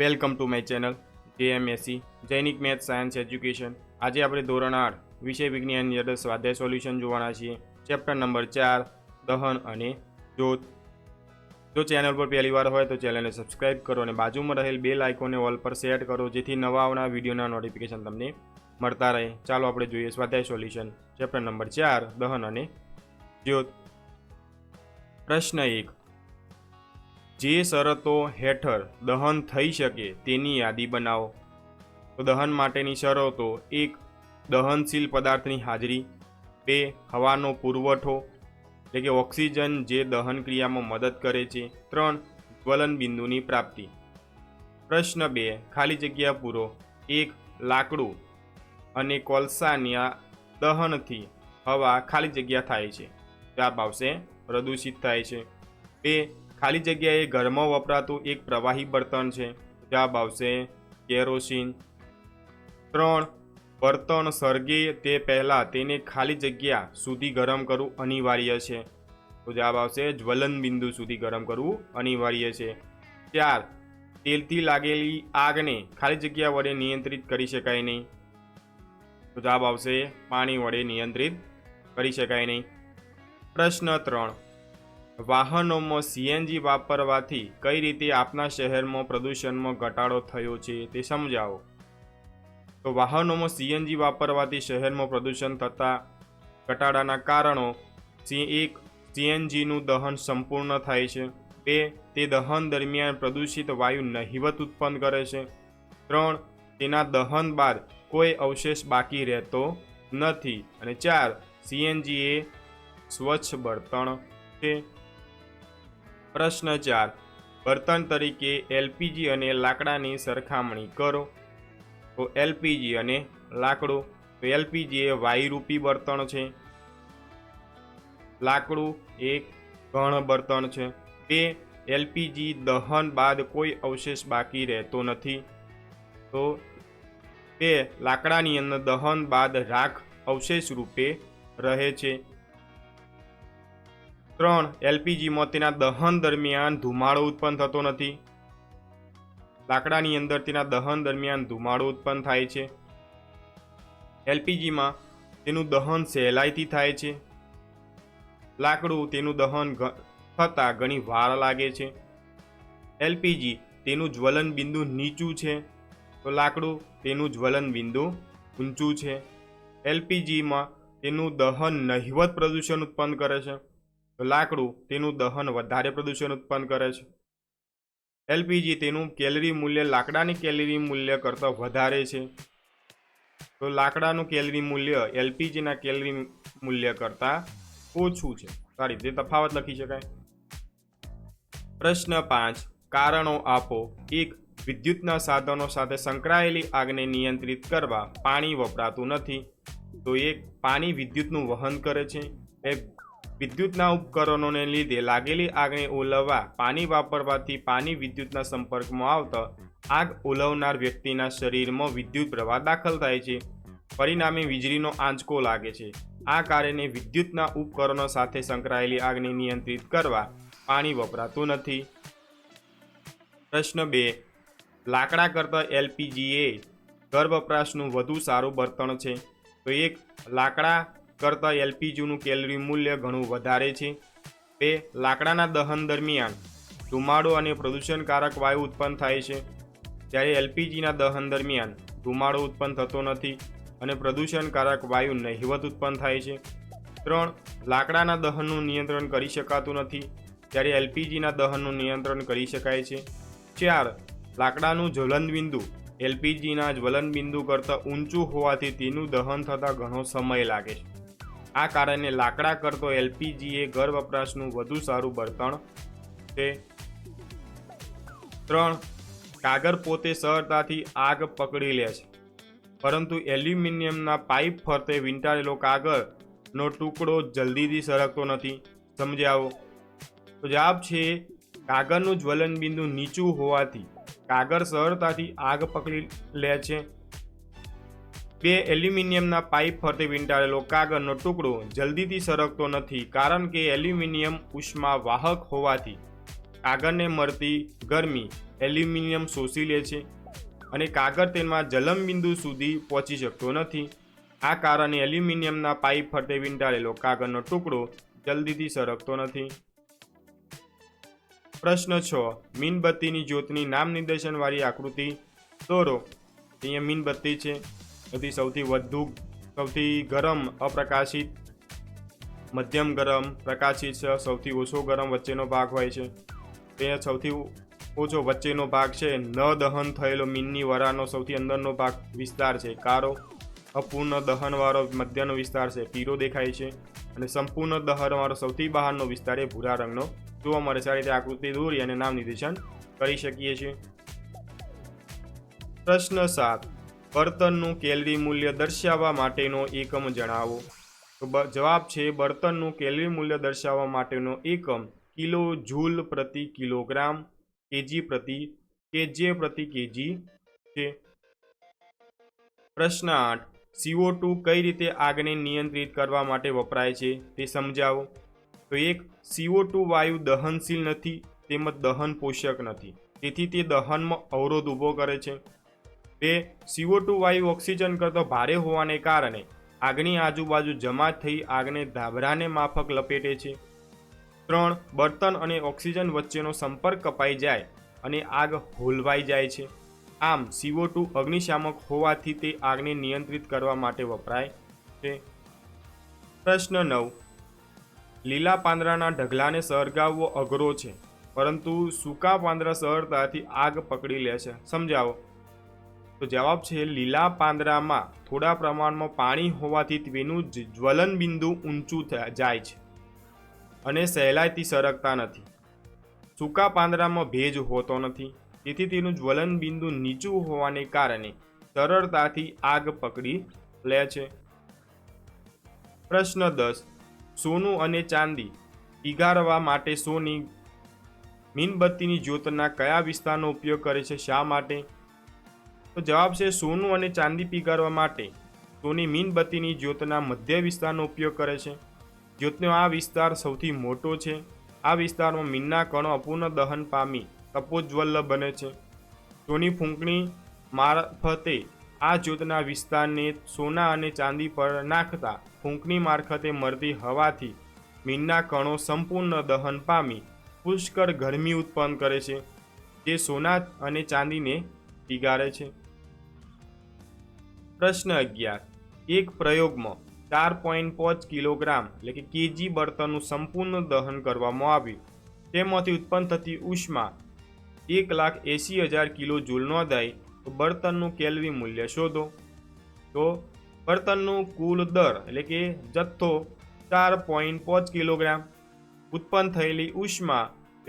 Welcome to my channel JMSC Jainik math, science, education. આજે આપણે ધોરણ આઠ, વિષય વિજ્ઞાનની અંદર સ્વાધ્યાય સોલ્યુશન જોવાના છીએ. ચેપ્ટર નંબર ચાર, દહન અને જોત જો ચેનલ પર પહેલી વાર હોય તો ચેનલને સબસ્ક્રાઇબ કરો અને બાજુમાં રહેલ બે લાઇકોને ઓલ પર સેટ કરો, જેથી નવા આવનાર વિડીયોના નોટિફિકેશન તમને મળતા રહે. ચાલો આપણે જોઈએ સ્વાધ્યાય સોલ્યુશન. ચેપ્ટર નંબર ચાર, દહન અને જ્યોત. પ્રશ્ન એક. જે શરતો હેઠળ દહન થઈ શકે તેની યાદી બનાવો. તો દહન માટેની શરતો એક, દહનશીલ પદાર્થની હાજરી. બે, હવાનો પુરવઠો, એટલે કે ઓક્સિજન જે દહન ક્રિયામાં મદદ કરે છે. ત્રણ, જ્વલન બિંદુની પ્રાપ્તિ. પ્રશ્ન બે, ખાલી જગ્યા પૂરો. એક, લાકડું અને કોલસાના દહનથી હવા ખાલી જગ્યા થાય છે. જવાબ આવશે, પ્રદૂષિત થાય છે. બે ખાલી જગ્યાએ ઘરમાં વપરાતું એક પ્રવાહી બળતણ છે. જવાબ આવશે કેરોસીન. ત્રણ બળતણ સળગે તે પહેલાં તેને ખાલી જગ્યા સુધી ગરમ કરવું અનિવાર્ય છે. તો જવાબ આવશે જ્વલન બિંદુ સુધી ગરમ કરવું અનિવાર્ય છે. ચાર, તેલથી લાગેલી આગને ખાલી જગ્યા વડે નિયંત્રિત કરી શકાય નહીં. તો જવાબ આવશે પાણી વડે નિયંત્રિત કરી શકાય નહીં. પ્રશ્ન ત્રણ વાહનોમાં સીએનજી વાપરવાથી કઈ રીતે આપના શહેરમાં પ્રદૂષણમાં ઘટાડો થયો છે તે સમજાવો. તો વાહનોમાં સીએનજી વાપરવાથી શહેરમાં પ્રદૂષણ થતા ઘટાડાના કારણો સી એક, સીએનજીનું દહન સંપૂર્ણ થાય છે. બે, તે દહન દરમિયાન પ્રદૂષિત વાયુ નહિવત ઉત્પન્ન કરે છે. ત્રણ, તેના દહન બાદ કોઈ અવશેષ બાકી રહેતો નથી. અને ચાર, સીએનજી એ સ્વચ્છ બળતણ છે. પ્રશ્ન ચાર. બર્તન તરીકે એલપીજી અને લાકડાની સરખામણી કરો. તો એલપીજી અને લાકડું. તો એલપીજી એ વાયુરૂપી બર્તણ છે. લાકડું એક ઘણ બર્તન છે. બે, એલપીજી દહન બાદ કોઈ અવશેષ બાકી રહેતો નથી. તો બે, લાકડાની અંદર દહન બાદ રાખ અવશેષ રૂપે રહે છે. ત્રણ એલપીજીમાં તેના દહન દરમિયાન ધુમાડો ઉત્પન્ન થતો નથી. લાકડાની અંદર તેના દહન દરમિયાન ધુમાડો ઉત્પન્ન થાય છે. એલપીજીમાં તેનું દહન સહેલાઈથી થાય છે. લાકડું તેનું દહન થતાં ઘણી વાર લાગે છે. એલપીજી તેનું જ્વલન બિંદુ નીચું છે. તો લાકડું તેનું જ્વલન બિંદુ ઊંચું છે. એલપીજીમાં તેનું દહન નહિવત પ્રદૂષણ ઉત્પન્ન કરે છે. લાકડું તેનું દહન વધારે પ્રદૂષણ ઉત્પન્ન કરે છે. એલપીજી તેનું કેલરી મૂલ્ય લાકડાની કેલરી મૂલ્ય કરતાં વધારે છે. તો લાકડાનું કેલરી મૂલ્ય એલપીજીના કેલરી મૂલ્ય કરતાં ઓછું છે. આ રીતે તફાવત લખી શકાય. પ્રશ્ન પાંચ, કારણો આપો. એક, વિદ્યુતના સાધનો સાથે સંકળાયેલી આગને નિયંત્રિત કરવા પાણી વપરાતું નથી. તો એક, પાણી વિદ્યુતનું વહન કરે છે. બે વિદ્યુતના ઉપકરણોને લીધે લાગેલી આગને ઓલવવા પાણી વાપરવાથી પાણી વિદ્યુતના સંપર્કમાં આવતા આગ ઓલવનાર વ્યક્તિના શરીરમાં વિદ્યુત પ્રવાહ દાખલ થાય છે. પરિણામે વીજળીનો આંચકો લાગે છે. આ કારણે વિદ્યુતના ઉપકરણો સાથે સંકળાયેલી આગને નિયંત્રિત કરવા પાણી વપરાતું નથી. પ્રશ્ન બે. લાકડા કરતાં એલપીજી એ ઘર વપરાશનું વધુ સારું બળતણ છે. તો એક, લાકડા કરતાં એલપીજીનું કેલરી મૂલ્ય ઘણું વધારે છે. બે લાકડાના દહન દરમિયાન ધુમાડો અને પ્રદૂષણકારક વાયુ ઉત્પન્ન થાય છે. જ્યારે એલપીજીના દહન દરમિયાન ધુમાડો ઉત્પન્ન થતો નથી અને પ્રદૂષણકારક વાયુ નહિવત ઉત્પન્ન થાય છે. ત્રણ, લાકડાના દહનનું નિયંત્રણ કરી શકાતું નથી. જ્યારે એલપીજીના દહનનું નિયંત્રણ કરી શકાય છે. ચાર, લાકડાનું જ્વલનબિંદુ. એલપીજીના જ્વલનબિંદુ કરતાં ઊંચું હોવાથી તેનું દહન થતાં ઘણો સમય લાગે છે. આ કારણે લાકડા કરતો એલપીજી એ ઘર વપરાશનું વધુ સારું બળતણ છે. ત્રણ કાગળ પોતે સરળતાથી આગ પકડી લે છે. પરંતુ એલ્યુમિનિયમના પાઇપ ફરતે વીંટાળેલો કાગળનો ટુકડો જલ્દીથી સરકતો નથી. સમજાવો? તો જવાબ છે કાગળનું જ્વલન બિંદુ નીચું હોવાથી કાગળ સરળતાથી આગ પકડી લે છે. બે એલ્યુમિનિયમના પાઇપ ફરતે વીંટાળેલો કાગળનો ટુકડો જલ્દીથી સરકતો નથી કારણ કે એલ્યુમિનિયમ ઉષ્મા વાહક હોવાથી કાગળને મળતી ગરમી એલ્યુમિનિયમ શોષી લે છે અને કાગળ તેમાં જલમબિંદુ સુધી પહોંચી શકતો નથી. આ કારણે એલ્યુમિનિયમના પાઇપ ફરતે વીંટાળેલો કાગળનો ટુકડો જલ્દીથી સરકતો નથી. પ્રશ્ન છ. મીનબત્તીની જ્યોતની નામ નિર્દેશનવાળી આકૃતિ દોરો. અહીંયા મીનબત્તી છે. સૌથી સૌથી વધુ, સૌથી ગરમ, અપ્રકાશિત, મધ્યમ ગરમ, પ્રકાશિત સૌથી ઓછો ગરમ વચ્ચેનો ભાગ હોય છે. તે સૌથી ઓછો વચ્ચેનો ભાગ છે. ન દહન થયેલો મીનની વરાનો સૌથી અંદરનો ભાગ વિસ્તાર છે. કારો અપૂર્ણ દહનવાળો મધ્યનો વિસ્તાર છે. પીરો દેખાય છે અને સંપૂર્ણ દહનવાળો સૌથી બહારનો વિસ્તાર એ ભૂરા રંગનો. જોવા મળે છે આ રીતે આકૃતિ દોરી અને નામ નિર્દેશન કરી શકીએ છીએ. પ્રશ્ન સાત. બળતણનું કેલરી મૂલ્ય દર્શાવવા માટેનો એકમ જણાવો. તો જવાબ છે બળતણનું કેલરી મૂલ્ય દર્શાવવા માટેનો એકમ કિલો જૂલ પ્રતિ કિલોગ્રામ કેજી પ્રતિ કેજે પ્રતિ કેજી છે. પ્રશ્ન આઠ. સીઓ ટુ કઈ રીતે આગને નિયંત્રિત કરવા માટે વપરાય છે તે સમજાવો. તો એક સીઓ ટુ વાયુ દહનશીલ નથી તેમજ દહન પોષક નથી. તેથી તે દહનમાં અવરોધ ઊભો કરે છે. બે સીઓ ટુ વાયુ ઓક્સિજન કરતો ભારે હોવાને કારણે આગની આજુબાજુ જમા થઈ આગને ધાબરાને માફક લપેટે છે. ત્રણ, બર્તન અને ઓક્સિજન વચ્ચેનો સંપર્ક કપાઈ જાય અને આગ હોલવાઈ જાય છે. આમ સીઓ ટુ અગ્નિશામક હોવાથી તે આગને નિયંત્રિત કરવા માટે વપરાય છે. પ્રશ્ન નવ, લીલા પાંદડાના ઢગલાને સળગાવવો અઘરો છે, પરંતુ સૂકા પાંદડા સરળતાથી આગ પકડી લે છે. સમજાવો. તો જવાબ છે લીલા પાંદડામાં થોડા પ્રમાણમાં પાણી હોવાથી તેનું જ્વલન બિંદુ ઊંચું જાય છે અને સહેલાઈથી સરકતા નથી. સૂકા પાંદડામાં ભેજ હોતો નથી, તેથી તેનું જ્વલન બિંદુ નીચું હોવાને કારણે સરળતાથી આગ પકડી લે છે. પ્રશ્ન દસ, સોનું અને ચાંદી પીગારવા માટે સોની મીણબત્તીની જ્યોતના કયા વિસ્તારનો ઉપયોગ કરે છે? શા માટે? તો જવાબ છે સોનું અને ચાંદી પીગારવા માટે. સોની મીણબત્તીની જ્યોતના મધ્ય વિસ્તારનો ઉપયોગ કરે છે. જ્યોતનો આ વિસ્તાર સૌથી મોટો છે. આ વિસ્તારમાં મીનના કણો અપૂર્ણ દહન પામી તપોજ્વલ્લ બને છે. સોની ફૂંકણી મારફતે આ જ્યોતના વિસ્તારને સોના અને ચાંદી પર નાખતા ફૂંકણી મારફતે મળતી હવાથી મીનના કણો સંપૂર્ણ દહન પામી પુષ્કળ ગરમી ઉત્પન્ન કરે છે, જે સોના અને ચાંદીને પીગારે છે. પ્રશ્ન અગિયાર. એક પ્રયોગમાં ચાર પોઈન્ટ પાંચ કિલોગ્રામ એટલે કે કેજી બળતણનું સંપૂર્ણ દહન કરવામાં આવ્યું. તેમાંથી ઉત્પન્ન થતી ઉષ્મા એક લાખ એંસી હજાર કિલો જૂલ નોંધાય તો બળતણનું કેલરી મૂલ્ય શોધો. તો બળતણનું કુલ દર એટલે કે જથ્થો ચાર પોઈન્ટ પાંચ કિલોગ્રામ. ઉત્પન્ન થયેલી ઉષ્મા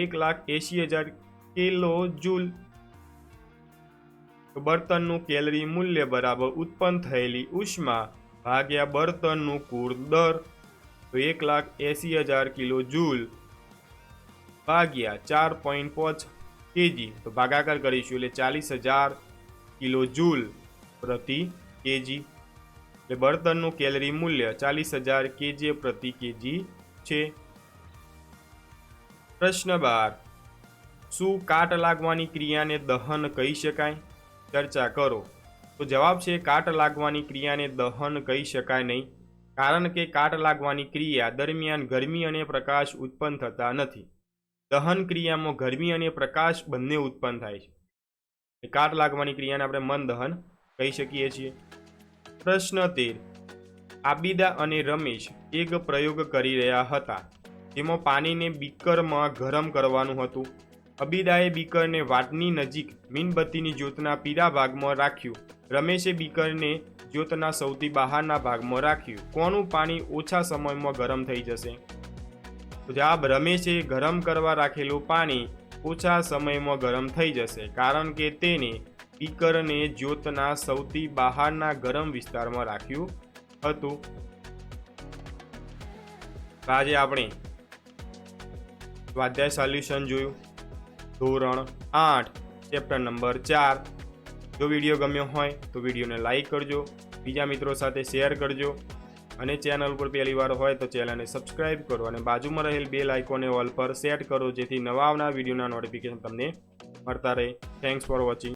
એક લાખ એંસી હજાર કિલો જૂલ બળતણનું કેલરી મૂલ્ય બરાબર ઉત્પન્ન થયેલી ઉષ્મા ભાગ્યા બળતણનું કુળ દર, તો એક લાખ એંસી હજાર કિલો જૂલ ભાગ્યા ચાર પોઈન્ટ પાંચ કેજી. તો ભાગાકાર કરીશું એટલે ચાલીસ હજાર કિલો જૂલ પ્રતિ કેજી. એટલે બળતણનું કેલરી મૂલ્ય ચાલીસ હજાર કેજી પ્રતિ કેજી છે. પ્રશ્ન બાર. શું કાટ લાગવાની ક્રિયાને દહન કહી શકાય? ચર્ચા કરો. તો જવાબ છે, કાટ લાગવાની ક્રિયાને દહન કહી શકાય નહીં, કારણ કે કાટ લાગવાની ક્રિયા દરમિયાન ગરમી અને પ્રકાશ ઉત્પન્ન થતા નથી. દહન ક્રિયામાં ગરમી અને પ્રકાશ બંને ઉત્પન્ન થાય છે. કાટ લાગવાની ક્રિયાને આપણે મન દહન કહી શકીએ છીએ. પ્રશ્ન તેર. આબિદા અને રમેશ એક પ્રયોગ કરી રહ્યા હતા. જેમાં પાણીને બીકરમાં ગરમ કરવાનું હતું. અબીદાએ બીકરને વાટની નજીક મીનબત્તીની જ્યોતના પીળા ભાગમાં રાખ્યું. રમેશે બીકરને જ્યોતના સૌથી બહારના ભાગમાં રાખ્યું. કોનું પાણી ઓછા સમયમાં ગરમ થઈ જશે? જવાબ, રમેશે ગરમ કરવા રાખેલું પાણી ઓછા સમયમાં ગરમ થઈ જશે કારણ કે તેને બીકરને જ્યોતના સૌથી બહારના ગરમ વિસ્તારમાં રાખ્યું હતું. આજે આપણે સ્વાધ્યાય સોલ્યુશન જોયું. ધોરણ આઠ ચેપ્ટર નંબર ચાર. જો વીડિયો ગમ્યો હોય તો વિડીયોને લાઇક કરજો, બીજા મિત્રો સાથે શેર કરજો અને ચેનલ પર પહેલી વાર હોય તો ચેનલને સબસ્ક્રાઇબ કરો અને બાજુમાં રહેલ બેલ આઇકોને ઓલ પર સેટ કરો, જેથી નવા આવનાર વિડીયોના નોટિફિકેશન તમને મળતા રહે. Thanks for watching